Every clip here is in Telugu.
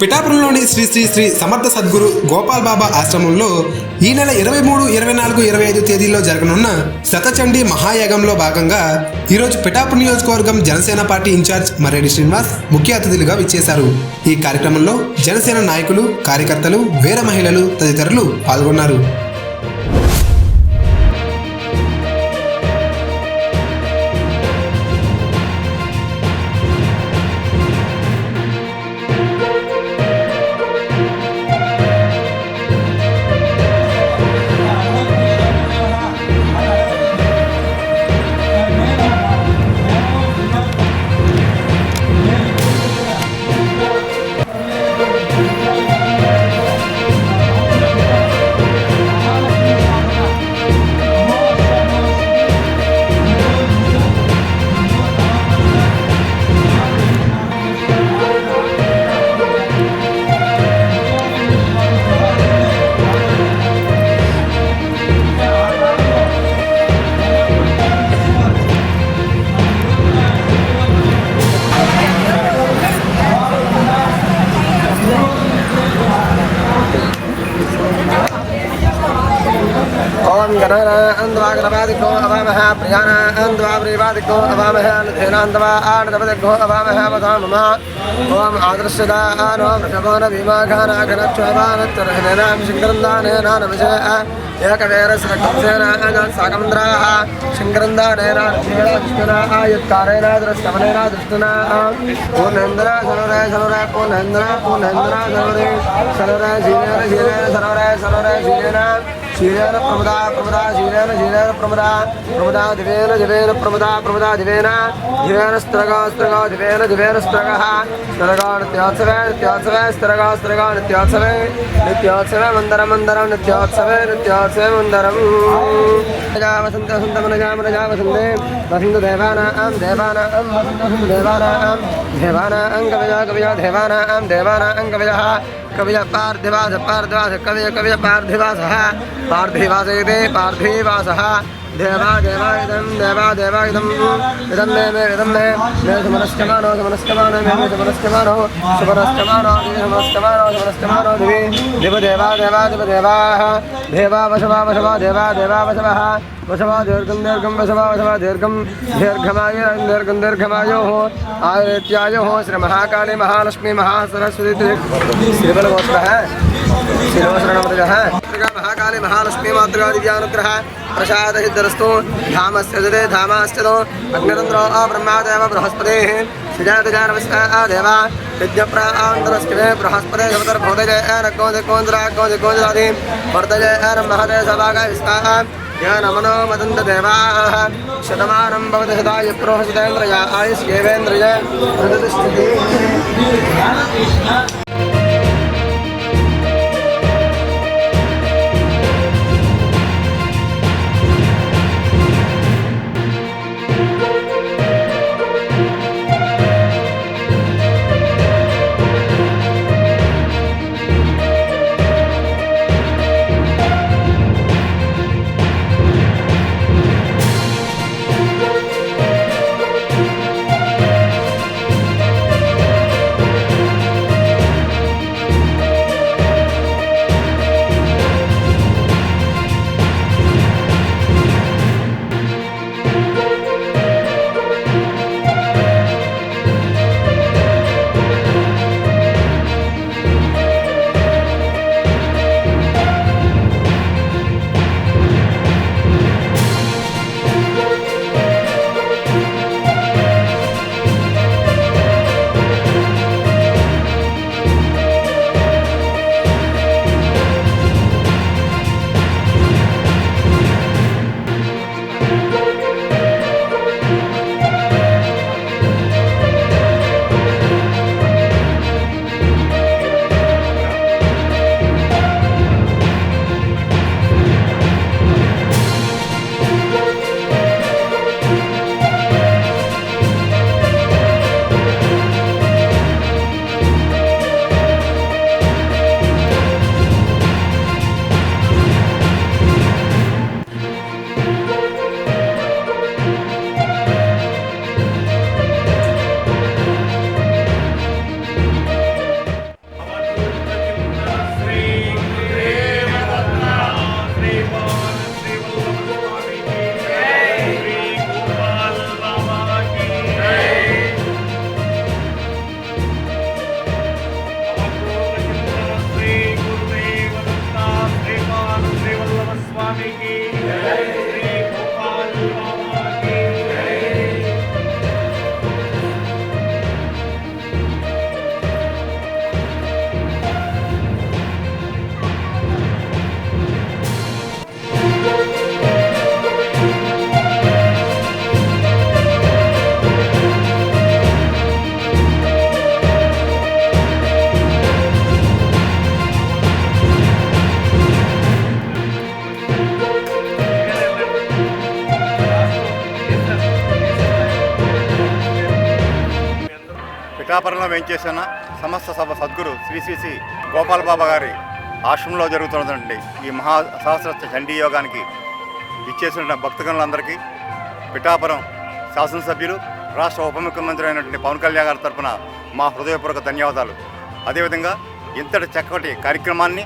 పిఠాపురంలోని శ్రీ శ్రీ శ్రీ సమర్థ సద్గురు గోపాల్ బాబా ఆశ్రమంలో ఈ నెల ఇరవై మూడు ఇరవై నాలుగు ఇరవై ఐదు తేదీల్లో జరగనున్న శతచండీ మహాయాగంలో భాగంగా ఈరోజు పిఠాపురం నియోజకవర్గం జనసేన పార్టీ ఇన్ఛార్జ్ మర్రెడ్డి శ్రీనివాస్ ముఖ్య అతిథులుగా విచ్చేశారు. ఈ కార్యక్రమంలో జనసేన నాయకులు కార్యకర్తలు వీర మహిళలు తదితరులు పాల్గొన్నారు. గణానాంద్వాగణపాదికో అవామహ ప్రియానాంద్వాబ్రీవాదికో అవామహ లధేనాందవా ఆనదపదికో అవామహ వదామమ ఓం ఆదర్శదానో వృషభోన భీమాఘానాఘనక్షోభానత్వరహనేనాం శంకరందానేనాన విజయ ఏకవేరస్రక్షేన సాగమంద్రాः శంకరందానేన విష్ణునాయుత్కారేణ దృష్టమనేన దృష్టునా పూర్ణేంద్ర సర్వరే సర్వరే పూర్ణేంద్ర పూర్ణేంద్ర సర్వరే సర్వరే శీలేన శీలేన సర్వరే సర్వరే శీలేన శీలేన ప్రముదా ప్రముదా శీలేన శీలేన ప్రముదా ప్రముదా దివేన దివేన ప్రముదా ప్రముదా దివేన దివేన స్త్రగ స్త్రగ దివేన దివేన స్త్రగ స్త్రగ నిత్యోత్సవే నిత్యోత్సవే స్త్రగ స్త్రగ నిత్యోత్సవే నిత్యోత్సవే మందర మందరం నిత్యోత్సవే నిత్యోత్సవే మందరం ప్రజా వసంత వసంత మనజా మనజా వసంతే వసంత దేవానాం దేవానాం వసంత వసంత దేవానాం దేవానాం కవయ కవయ దేవానాం దేవానాం కవయ کویوس پارتھوس کوی کبیتواس پارتھوس پارتھواس دیکھیں دیکھ میری وسو وشوا دسوا وشو دھم دھو وشوا دھم دھم دھمو آو مہک مہالکشی مہا سرسوشر محکم مہالکشی گرہد प्रसाद सिद्धरस्तु धामस्य जते धामाश्चतो अग्निरन्द्रो ब्रह्मादेव बृहस्पतेः सुजातजानवस्ता देवा विद्यप्रान्तरस्कृते बृहस्पते शवतर्भोदय नकोदि कोन्द्रा कोदि कोन्द्रादि वर्तय महदे सभागा विस्ताः या नमनो मदन्त देवाः शतमानं भवति सदाय प्रोहसितेन्द्रय आयुष्येवेन्द्रय ఆధ్వర్యంలో వెంచేసిన సమస్త సభ సద్గురు శ్రీ శ్రీ శ్రీ గోపాల్ బాబా గారి ఆశ్రమంలో జరుగుతున్నటువంటి ఈ మహా సహస్ర చండీ యోగానికి ఇచ్చేసిన భక్తగణులందరికీ పిఠాపురం శాసనసభ్యులు రాష్ట్ర ఉప ముఖ్యమంత్రి అయినటువంటి పవన్ కళ్యాణ్ గారి తరఫున మా హృదయపూర్వక ధన్యవాదాలు. అదేవిధంగా ఇంతటి చక్కటి కార్యక్రమాన్ని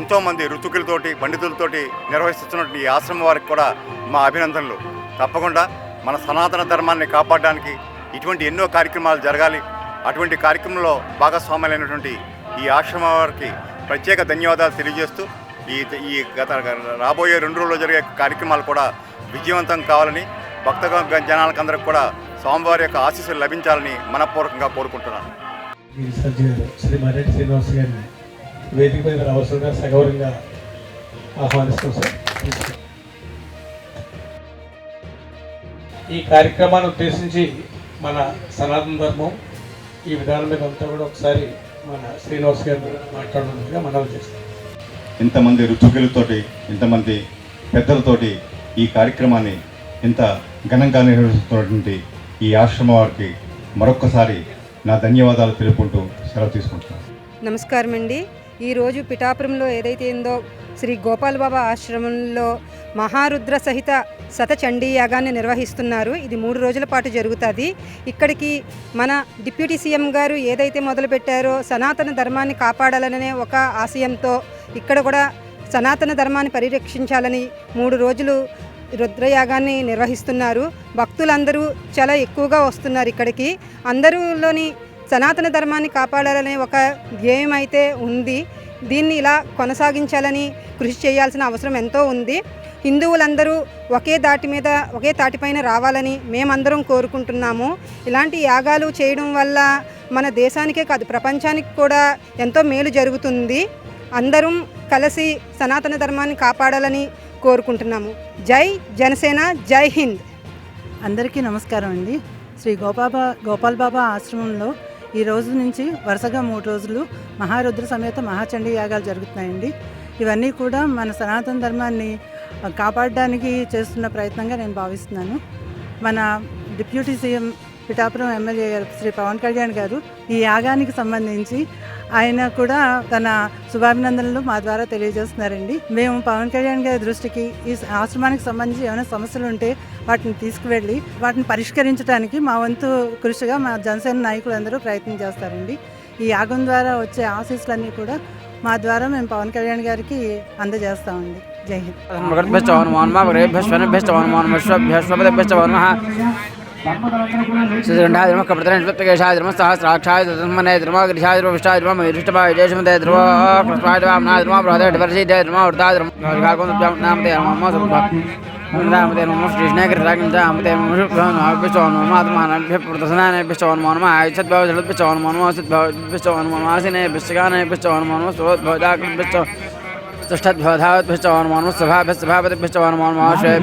ఎంతోమంది ఋతుకులతోటి పండితులతోటి నిర్వహిస్తున్నటువంటి ఈ ఆశ్రమం వారికి కూడా మా అభినందనలు. తప్పకుండా మన సనాతన ధర్మాన్ని కాపాడడానికి ఇటువంటి ఎన్నో కార్యక్రమాలు జరగాలి. అటువంటి కార్యక్రమంలో భాగస్వాములైనటువంటి ఈ ఆశ్రమం వారికి ప్రత్యేక ధన్యవాదాలు తెలియజేస్తూ ఈ ఈ గత రాబోయే రెండు రోజుల్లో జరిగే కార్యక్రమాలు కూడా విజయవంతం కావాలని భక్త జనాలకందరికి కూడా స్వామివారి యొక్క ఆశీస్సులు లభించాలని మనపూర్వకంగా కోరుకుంటున్నాను. శ్రీ శ్రీనివాస్ గారిని వేదిక మీద ఆహ్వానిస్తాం సార్. ఈ కార్యక్రమాన్ని ఉద్దేశించి మన సనాతన ధర్మం ఈ విధానం మీద అంతా కూడా ఒకసారి మన శ్రీనివాస్ గారిని మాట్లాడడానికి మనవి చేస్తాం. ఇంతమంది రుచుకులతోటి ఇంతమంది పెద్దలతోటి ఈ కార్యక్రమాన్ని ఇంత ఘనంగా నిర్వహిస్తున్నటువంటి ఈ ఆశ్రమం వారికి మరొక్కసారి నా ధన్యవాదాలు తెలుపుకుంటూ సెలవు తీసుకుంటున్నాను. నమస్కారం అండి ఈరోజు పిఠాపురంలో ఏదైతే ఉందో శ్రీ గోపాల్ బాబా ఆశ్రమంలో మహారుద్ర సహిత శతచండీ యాగాన్ని నిర్వహిస్తున్నారు. ఇది మూడు రోజుల పాటు జరుగుతుంది. ఇక్కడికి మన డిప్యూటీ సీఎం గారు ఏదైతే మొదలుపెట్టారో సనాతన ధర్మాన్ని కాపాడాలనే ఒక ఆశయంతో ఇక్కడ కూడా సనాతన ధర్మాన్ని పరిరక్షించాలని మూడు రోజులు రుద్రయాగాన్ని నిర్వహిస్తున్నారు. భక్తులందరూ చాలా ఎక్కువగా వస్తున్నారు ఇక్కడికి. అందరూలోని సనాతన ధర్మాన్ని కాపాడాలనే ఒక ధ్యేయం అయితే ఉంది. దీన్ని ఇలా కొనసాగించాలని కృషి చేయాల్సిన అవసరం ఎంతో ఉంది. హిందువులందరూ ఒకే దాటి మీద ఒకే తాటిపైన రావాలని మేమందరం కోరుకుంటున్నాము. ఇలాంటి యాగాలు చేయడం వల్ల మన దేశానికే కాదు ప్రపంచానికి కూడా ఎంతో మేలు జరుగుతుంది. అందరం కలిసి సనాతన ధర్మాన్ని కాపాడాలని కోరుకుంటున్నాము. జై జనసేన జై హింద్. అందరికీ నమస్కారం అండి. శ్రీ గోపాబా గోపాల్ బాబా ఆశ్రమంలో ఈ రోజు నుంచి వరుసగా మూడు రోజులు మహారుద్ర సమేత మహాచండీ యాగాలు జరుగుతున్నాయండి. ఇవన్నీ కూడా మన సనాతన ధర్మాన్ని కాపాడడానికి చేస్తున్న ప్రయత్నంగా నేను భావిస్తున్నాను. మన డిప్యూటీ సీఎం పిఠాపురం ఎమ్మెల్యే గారు శ్రీ పవన్ కళ్యాణ్ గారు ఈ యాగానికి సంబంధించి ఆయన కూడా తన శుభాభినందనలు మా ద్వారా తెలియజేస్తున్నారండి. మేము పవన్ కళ్యాణ్ గారి దృష్టికి ఈ ఆశ్రమానికి సంబంధించి ఏమైనా సమస్యలు ఉంటే వాటిని తీసుకువెళ్ళి వాటిని పరిష్కరించడానికి మా వంతు కృషిగా మా జనసేన నాయకులందరూ ప్రయత్నం చేస్తారండి. ఈ యాగం ద్వారా వచ్చే ఆశీస్సులన్నీ కూడా మా ద్వారా మేము పవన్ కళ్యాణ్ గారికి అందజేస్తామండి. జై హింద్. سہسراچادر پچاچان پچاش ترمس محاشد